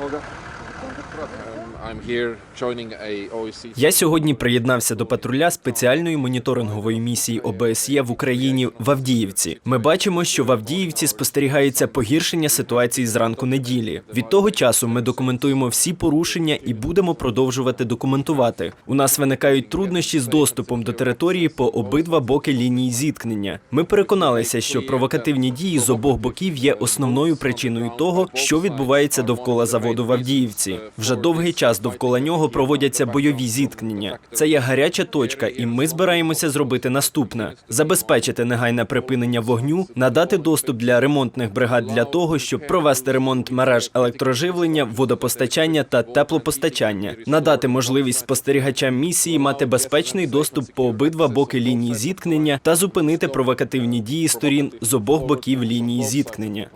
I'm Я сьогодні приєднався до патруля спеціальної моніторингової місії ОБСЄ в Україні в Авдіївці. Ми бачимо, що в Авдіївці спостерігається погіршення ситуації зранку неділі. Від того часу ми документуємо всі порушення і будемо продовжувати документувати. У нас виникають труднощі з доступом до території по обидва боки лінії зіткнення. Ми переконалися, що провокативні дії з обох боків є основною причиною того, що відбувається довкола заводу в Авдіївці. Вже довгий час довкола нього проводяться бойові зіткнення. Це є гаряча точка, і ми збираємося зробити наступне: забезпечити негайне припинення вогню, надати доступ для ремонтних бригад для того, щоб провести ремонт мереж електроживлення, водопостачання та теплопостачання, надати можливість спостерігачам місії мати безпечний доступ по обидва боки лінії зіткнення та зупинити провокативні дії сторін з обох боків лінії зіткнення.